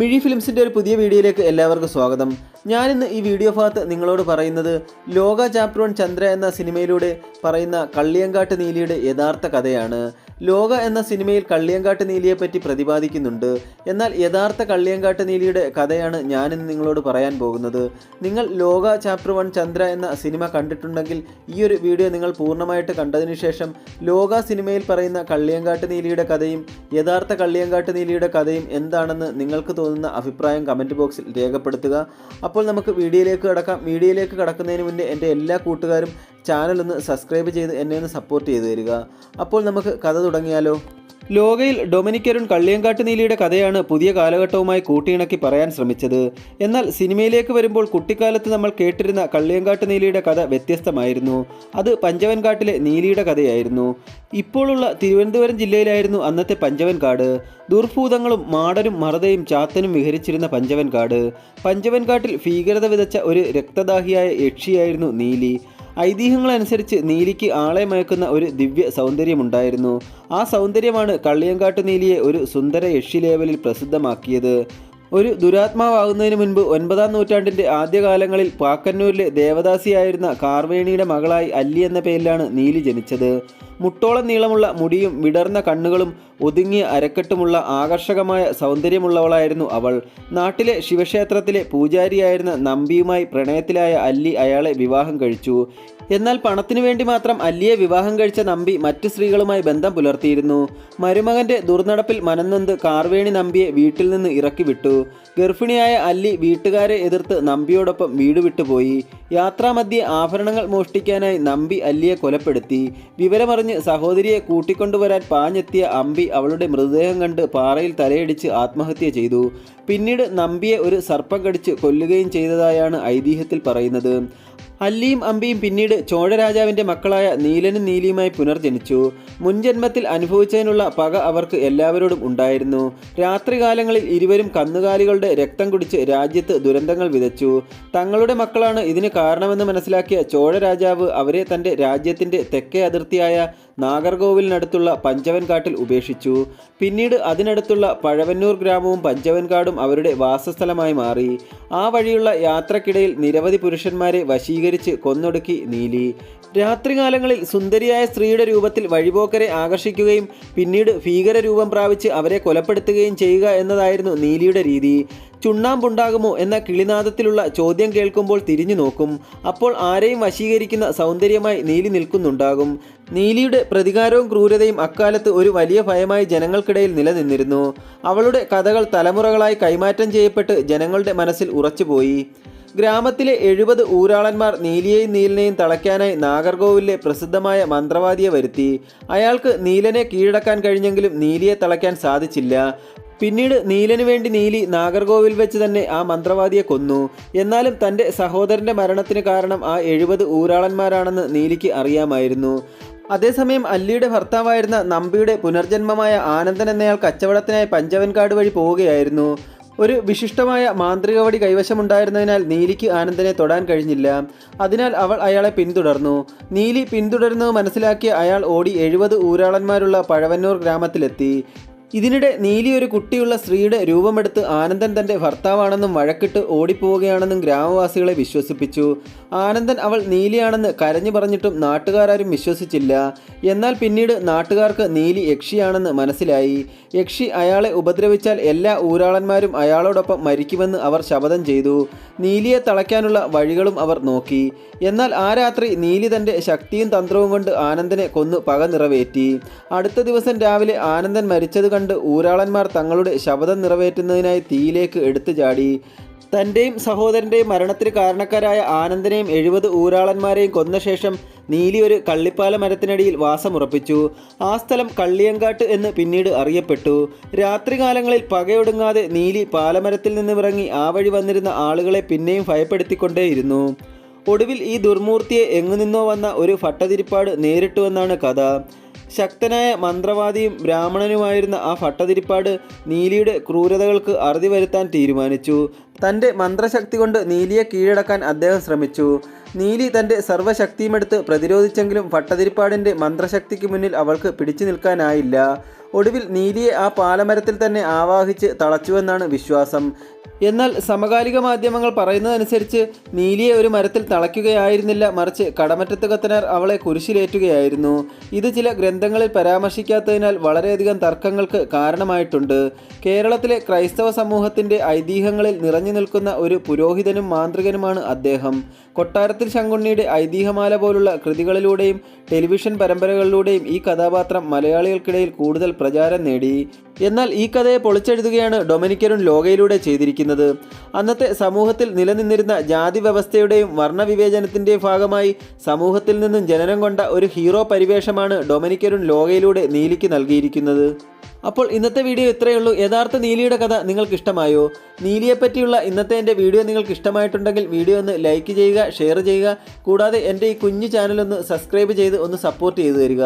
മിഴി ഫിലിംസിന്റെ ഒരു പുതിയ വീഡിയോയിലേക്ക് എല്ലാവർക്കും സ്വാഗതം. ഞാനിന്ന് ഈ വീഡിയോ ഭാഗത്ത് നിങ്ങളോട് പറയുന്നത് ലോക ചാപ്റ്റർ വൺ ചന്ദ്ര എന്ന സിനിമയിലൂടെ പറയുന്ന കള്ളിയങ്കാട്ട് നീലിയുടെ യഥാർത്ഥ കഥയാണ്. ലോക എന്ന സിനിമയിൽ കള്ളിയങ്കാട്ട് നീലിയെ പറ്റി പ്രതിപാദിക്കുന്നുണ്ട്. എന്നാൽ യഥാർത്ഥ കള്ളിയങ്കാട്ട് നീലിയുടെ കഥയാണ് ഞാനിന്ന് നിങ്ങളോട് പറയാൻ പോകുന്നത്. നിങ്ങൾ ലോക ചാപ്റ്റർ വൺ ചന്ദ്ര എന്ന സിനിമ കണ്ടിട്ടുണ്ടെങ്കിൽ ഈ ഒരു വീഡിയോ നിങ്ങൾ പൂർണമായിട്ട് കണ്ടതിന് ശേഷം ലോക സിനിമയിൽ പറയുന്ന കള്ളിയങ്കാട്ട് നീലിയുടെ കഥയും യഥാർത്ഥ കള്ളിയങ്കാട്ട് നീലിയുടെ കഥയും എന്താണെന്ന് നിങ്ങൾക്ക് തോന്നുന്ന അഭിപ്രായം കമന്റ് ബോക്സിൽ രേഖപ്പെടുത്തുക. അപ്പോൾ നമുക്ക് വീഡിയോയിലേക്ക് കടക്കാം. വീഡിയോയിലേക്ക് കടക്കുന്നതിന് മുന്നേ എന്റെ എല്ലാ കൂട്ടുകാരും ചാനൽ ഒന്ന് സബ്സ്ക്രൈബ് ചെയ്ത് എന്നെ ഒന്ന് സപ്പോർട്ട് ചെയ്തു തരിക. അപ്പോൾ നമുക്ക് കഥ തുടങ്ങിയാലോ? ലോകയിൽ ഡൊമിനിക്കരുൺ കള്ളിയങ്കാട്ട് നീലിയുടെ കഥയാണ് പുതിയ കാലഘട്ടവുമായി കൂട്ടിയിണക്കി പറയാൻ ശ്രമിച്ചത്. എന്നാൽ സിനിമയിലേക്ക് വരുമ്പോൾ കുട്ടിക്കാലത്ത് നമ്മൾ കേട്ടിരുന്ന കള്ളിയങ്കാട്ട് നീലിയുടെ കഥ വ്യത്യസ്തമായിരുന്നു. അത് പഞ്ചവൻകാട്ടിലെ നീലിയുടെ കഥയായിരുന്നു. ഇപ്പോഴുള്ള തിരുവനന്തപുരം ജില്ലയിലായിരുന്നു അന്നത്തെ പഞ്ചവൻകാട്. ദുർഭൂതങ്ങളും മാടനും മറതയും ചാത്തനും വിഹരിച്ചിരുന്ന പഞ്ചവൻകാട്. പഞ്ചവൻകാട്ടിൽ ഭീകരത വിതച്ച ഒരു രക്തദാഹിയായ യക്ഷിയായിരുന്നു നീലി. ഐതിഹ്യങ്ങളനുസരിച്ച് നീലിക്ക് ആളെ മയക്കുന്ന ഒരു ദിവ്യ സൗന്ദര്യമുണ്ടായിരുന്നു. ആ സൗന്ദര്യമാണ് കള്ളിയങ്കാട്ട് നീലിയെ ഒരു സുന്ദര യക്ഷി ലേവലിൽ പ്രസിദ്ധമാക്കിയത്. ഒരു ദുരാത്മാവാകുന്നതിന് മുൻപ് ഒൻപതാം നൂറ്റാണ്ടിന്റെ ആദ്യകാലങ്ങളിൽ പാക്കന്നൂരിലെ ദേവദാസിയായിരുന്ന കാർവേണിയുടെ മകളായി അല്ലി എന്ന പേരിലാണ് നീലി ജനിച്ചത്. മുട്ടോളം നീളമുള്ള മുടിയും വിടർന്ന കണ്ണുകളും ഒതുങ്ങിയ അരക്കെട്ടുമുള്ള ആകർഷകമായ സൗന്ദര്യമുള്ളവളായിരുന്നു അവൾ. നാട്ടിലെ ശിവക്ഷേത്രത്തിലെ പൂജാരിയായിരുന്ന നമ്പിയുമായി പ്രണയത്തിലായ അല്ലി അയാളെ വിവാഹം കഴിച്ചു. എന്നാൽ പണത്തിനു വേണ്ടി മാത്രം അല്ലിയെ വിവാഹം കഴിച്ച നമ്പി മറ്റു സ്ത്രീകളുമായി ബന്ധം പുലർത്തിയിരുന്നു. മരുമകന്റെ ദുർനടപ്പിൽ മനന്നന്ത് കാർവേണി നമ്പിയെ വീട്ടിൽ നിന്ന് ഇറക്കി വിട്ടു. ഗർഭിണിയായ അല്ലി വീട്ടുകാരെ എതിർത്ത് നമ്പിയോടൊപ്പം വീട് വിട്ടുപോയി. യാത്രാമധ്യേ ആഭരണങ്ങൾ മോഷ്ടിക്കാനായി നമ്പി അല്ലിയെ കൊലപ്പെടുത്തി. വിവരമറിഞ്ഞ് സഹോദരിയെ കൂട്ടിക്കൊണ്ടുവരാൻ പാഞ്ഞെത്തിയ അമ്പി അവളുടെ മൃതദേഹം കണ്ട് പാറയിൽ തലയടിച്ച് ആത്മഹത്യ ചെയ്തു. പിന്നീട് നമ്പിയെ ഒരു സർപ്പം കടിച്ച് കൊല്ലുകയും ചെയ്തതായാണ് ഐതിഹ്യത്തിൽ പറയുന്നത്. അല്ലിയും അമ്പിയും പിന്നീട് ചോഴരാജാവിന്റെ മക്കളായ നീലനും നീലിയുമായി പുനർജനിച്ചു. മുൻജന്മത്തിൽ അനുഭവിച്ചതിനുള്ള പക അവർക്ക് എല്ലാവരോടും ഉണ്ടായിരുന്നു. രാത്രികാലങ്ങളിൽ ഇരുവരും കന്നുകാലികളുടെ രക്തം കുടിച്ച് രാജ്യത്ത് ദുരന്തങ്ങൾ വിതച്ചു. തങ്ങളുടെ മക്കളാണ് ഇതിന് കാരണമെന്ന് മനസ്സിലാക്കിയ ചോഴരാജാവ് അവരെ തന്റെ രാജ്യത്തിന്റെ തെക്കേ അതിർത്തിയായ നാഗർകോവിലിനടുത്തുള്ള പഞ്ചവൻകാട്ടിൽ ഉപേക്ഷിച്ചു. പിന്നീട് അതിനടുത്തുള്ള പഴവന്നൂർ ഗ്രാമവും പഞ്ചവൻകാടും അവരുടെ വാസസ്ഥലമായി മാറി. ആ വഴിയുള്ള യാത്രക്കിടയിൽ നിരവധി പുരുഷന്മാരെ വശീകരിച്ച് കൊന്നൊടുക്കി നീലി. രാത്രികാലങ്ങളിൽ സുന്ദരിയായ സ്ത്രീയുടെ രൂപത്തിൽ വഴിപോക്കരെ ആകർഷിക്കുകയും പിന്നീട് ഭീകര രൂപം പ്രാപിച്ച് അവരെ കൊലപ്പെടുത്തുകയും ചെയ്യുക എന്നതായിരുന്നു നീലിയുടെ രീതി. ചുണ്ണാമ്പുണ്ടാകുമോ എന്ന കിളിനാദത്തിലുള്ള ചോദ്യം കേൾക്കുമ്പോൾ തിരിഞ്ഞു നോക്കും. അപ്പോൾ ആരെയും വശീകരിക്കുന്ന സൗന്ദര്യമായി നീലി നിൽക്കുന്നുണ്ടാകും. നീലിയുടെ പ്രതികാരവും ക്രൂരതയും അക്കാലത്ത് ഒരു വലിയ ഭയമായി ജനങ്ങൾക്കിടയിൽ നിലനിന്നിരുന്നു. അവളുടെ കഥകൾ തലമുറകളായി കൈമാറ്റം ചെയ്യപ്പെട്ട് ജനങ്ങളുടെ മനസ്സിൽ ഉറച്ചുപോയി. ഗ്രാമത്തിലെ എഴുപത് ഊരാളന്മാർ നീലിയെയും നീലനെയും തളയ്ക്കാനായി നാഗർകോവിലെ പ്രസിദ്ധമായ മന്ത്രവാദിയെ വരുത്തി. അയാൾക്ക് നീലനെ കീഴടക്കാൻ കഴിഞ്ഞെങ്കിലും നീലിയെ തളയ്ക്കാൻ സാധിച്ചില്ല. പിന്നീട് നീലന് വേണ്ടി നീലി നാഗർകോവിൽ വെച്ച് തന്നെ ആ മന്ത്രവാദിയെ കൊന്നു. എന്നാലും തന്റെ സഹോദരന്റെ മരണത്തിന് കാരണം ആ എഴുപത് ഊരാളന്മാരാണെന്ന് നീലിക്ക് അറിയാമായിരുന്നു. അതേസമയം അല്ലിയുടെ ഭർത്താവായിരുന്ന നമ്പിയുടെ പുനർജന്മമായ ആനന്ദൻ എന്നയാൾ കച്ചവടത്തിനായി പഞ്ചവൻകാട് വഴി പോവുകയായിരുന്നു. ഒരു വിശിഷ്ടമായ മാന്ത്രികവടി കൈവശമുണ്ടായിരുന്നതിനാൽ നീലിക്ക് ആനന്ദനെ തൊടാൻ കഴിഞ്ഞില്ല. അതിനാൽ അവൾ അയാളെ പിന്തുടർന്നു. നീലി പിന്തുടരുന്നത് മനസ്സിലാക്കിയ അയാൾ ഓടി എഴുപത് ഊരാളന്മാരുള്ള പഴവന്നൂർ ഗ്രാമത്തിലെത്തി. ഇതിനിടെ നീലി ഒരു കുട്ടിയുള്ള സ്ത്രീയുടെ രൂപമെടുത്ത് ആനന്ദൻ തന്റെ ഭർത്താവാണെന്നും വഴക്കിട്ട് ഓടിപ്പോവുകയാണെന്നും ഗ്രാമവാസികളെ വിശ്വസിപ്പിച്ചു. ആനന്ദൻ അവൾ നീലിയാണെന്ന് കരഞ്ഞു പറഞ്ഞിട്ടും നാട്ടുകാരും വിശ്വസിച്ചില്ല. എന്നാൽ പിന്നീട് നാട്ടുകാർക്ക് നീലി യക്ഷിയാണെന്ന് മനസ്സിലായി. യക്ഷി അയാളെ ഉപദ്രവിച്ചാൽ എല്ലാ ഊരാളന്മാരും അയാളോടൊപ്പം മരിക്കുമെന്ന് അവർ ശപഥം ചെയ്തു. നീലിയെ തളയ്ക്കാനുള്ള വഴികളും അവർ നോക്കി. എന്നാൽ ആ രാത്രി നീലി തന്റെ ശക്തിയും തന്ത്രവും കൊണ്ട് ആനന്ദനെ കൊന്നു പക നിറവേറ്റി അടുത്ത ദിവസം രാവിലെ ആനന്ദൻ മരിച്ചത് കണ്ട് ഊരാളന്മാർ തങ്ങളുടെ ശപഥം നിറവേറ്റുന്നതിനായി തീയിലേക്ക് എടുത്തു ചാടി. തന്റെയും സഹോദരന്റെയും മരണത്തിന് കാരണക്കാരായ ആനന്ദനെയും എഴുപത് ഊരാളന്മാരെയും കൊന്ന ശേഷം നീലി ഒരു കള്ളിപ്പാല മരത്തിനടിയിൽ വാസമുറപ്പിച്ചു. ആ സ്ഥലം കള്ളിയങ്കാട്ട് എന്ന് പിന്നീട് അറിയപ്പെട്ടു. രാത്രികാലങ്ങളിൽ പകയൊടുങ്ങാതെ നീലി പാലമരത്തിൽ നിന്നിറങ്ങി ആ വഴി വന്നിരുന്ന ആളുകളെ പിന്നെയും ഭയപ്പെടുത്തിക്കൊണ്ടേയിരുന്നു. ഒടുവിൽ ഈ ദുർമൂർത്തിയെ എങ്ങുനിന്നോ വന്ന ഒരു ഭട്ടതിരിപ്പാട് നേരിട്ടുവെന്നാണ് കഥ. ശക്തനായ മന്ത്രവാദിയും ബ്രാഹ്മണനുമായിരുന്ന ആ ഭട്ടതിരിപ്പാട് നീലിയുടെ ക്രൂരതകൾക്ക് അറുതി വരുത്താൻ തീരുമാനിച്ചു. തന്റെ മന്ത്രശക്തി കൊണ്ട് നീലിയെ കീഴടക്കാൻ അദ്ദേഹം ശ്രമിച്ചു. നീലി തന്റെ സർവശക്തിയുമെടുത്ത് പ്രതിരോധിച്ചെങ്കിലും ഭട്ടതിരിപ്പാടിന്റെ മന്ത്രശക്തിക്ക് മുന്നിൽ അവൾക്ക് പിടിച്ചു നിൽക്കാനായില്ല. ഒടുവിൽ നീലിയെ ആ പാലമരത്തിൽ തന്നെ ആവാഹിച്ച് തളച്ചുവെന്നാണ് വിശ്വാസം. എന്നാൽ സമകാലിക മാധ്യമങ്ങൾ പറയുന്നതനുസരിച്ച് നീലിയെ ഒരു മരത്തിൽ തളയ്ക്കുകയായിരുന്നില്ല. മറിച്ച് കടമറ്റത്ത് കത്തനാർ അവളെ കുരിശിലേറ്റുകയായിരുന്നു. ഇത് ചില ഗ്രന്ഥങ്ങളിൽ പരാമർശിക്കാത്തതിനാൽ വളരെയധികം തർക്കങ്ങൾക്ക് കാരണമായിട്ടുണ്ട്. കേരളത്തിലെ ക്രൈസ്തവ സമൂഹത്തിന്റെ ഐതിഹ്യങ്ങളിൽ നിറഞ്ഞു നിൽക്കുന്ന ഒരു പുരോഹിതനും മാന്ത്രികനുമാണ് അദ്ദേഹം. കൊട്ടാരത്തിൽ ശങ്കുണ്ണിയുടെ ഐതിഹ്യമാല പോലുള്ള കൃതികളിലൂടെയും ടെലിവിഷൻ പരമ്പരകളിലൂടെയും ഈ കഥാപാത്രം മലയാളികൾക്കിടയിൽ കൂടുതൽ പ്രചാരം നേടി. എന്നാൽ ഈ കഥയെ പൊളിച്ചെഴുതുകയാണ് ഡൊമിനിക്കരുൺ ലോകയിലൂടെ ചെയ്തിരിക്കുന്നത്. അന്നത്തെ സമൂഹത്തിൽ നിലനിന്നിരുന്ന ജാതി വ്യവസ്ഥയുടെയും വർണവിവേചനത്തിന്റെയും ഭാഗമായി സമൂഹത്തിൽ നിന്നും ജനനം കൊണ്ട ഒരു ഹീറോ പരിവേഷമാണ് ഡൊമിനിക്കരുൺ ലോകയിലൂടെ നീലിക്ക് നൽകിയിരിക്കുന്നത്. അപ്പോൾ ഇന്നത്തെ വീഡിയോ ഇത്രയേ ഉള്ളൂ. യഥാർത്ഥ നീലിയുടെ കഥ നിങ്ങൾക്ക് ഇഷ്ടമായോ നീലിയെപ്പറ്റിയുള്ള ഇന്നത്തെ എന്റെ വീഡിയോ നിങ്ങൾക്ക് ഇഷ്ടമായിട്ടുണ്ടെങ്കിൽ വീഡിയോ ഒന്ന് ലൈക്ക് ചെയ്യുക ഷെയർ ചെയ്യുക. കൂടാതെ എന്റെ ഈ കുഞ്ഞു ചാനലൊന്ന് സബ്സ്ക്രൈബ് ചെയ്ത് ഒന്ന് സപ്പോർട്ട് ചെയ്തു തരിക.